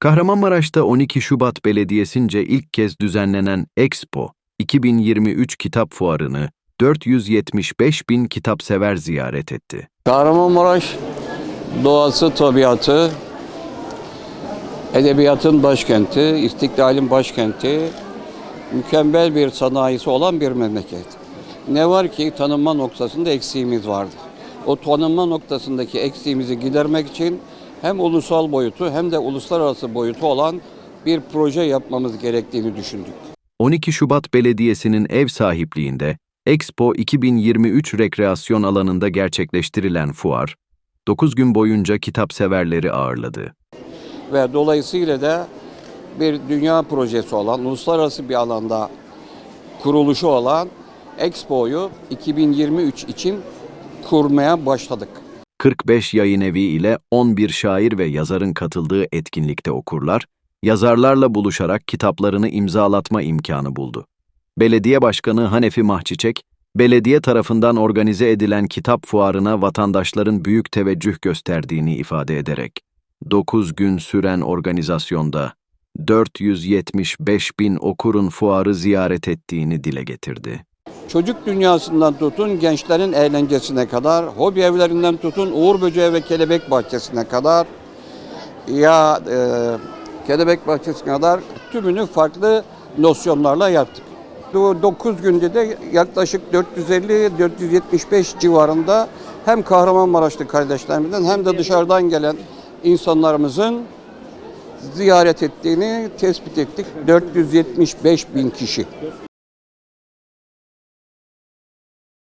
Kahramanmaraş'ta 12 Şubat Belediyesi'nce ilk kez düzenlenen Expo 2023 kitap fuarını 475 bin kitapsever ziyaret etti. Kahramanmaraş doğası, tabiatı, edebiyatın başkenti, istiklalin başkenti, mükemmel bir sanayisi olan bir memleket. Ne var ki tanınma noktasında eksiğimiz vardı. O tanınma noktasındaki eksiğimizi gidermek için hem ulusal boyutu hem de uluslararası boyutu olan bir proje yapmamız gerektiğini düşündük. 12 Şubat Belediyesi'nin ev sahipliğinde Expo 2023 rekreasyon alanında gerçekleştirilen fuar, 9 gün boyunca kitapseverleri ağırladı. ve dolayısıyla da bir dünya projesi olan, uluslararası bir alanda kuruluşu olan Expo'yu 2023 için kurmaya başladık. 45 yayın evi ile 11 şair ve yazarın katıldığı etkinlikte okurlar, yazarlarla buluşarak kitaplarını imzalatma imkanı buldu. Belediye Başkanı Hanefi Mahçiçek, belediye tarafından organize edilen kitap fuarına vatandaşların büyük teveccüh gösterdiğini ifade ederek, 9 gün süren organizasyonda 475 bin okurun fuarı ziyaret ettiğini dile getirdi. Çocuk dünyasından tutun gençlerin eğlencesine kadar, hobi evlerinden tutun Uğur Böceği ve Kelebek Bahçesi'ne kadar ya e, Kelebek Bahçesi'ne kadar tümünü farklı nosyonlarla yaptık. Bu 9 günde de yaklaşık 450-475 civarında hem Kahramanmaraşlı kardeşlerimizden hem de dışarıdan gelen insanlarımızın ziyaret ettiğini tespit ettik. 475 bin kişi.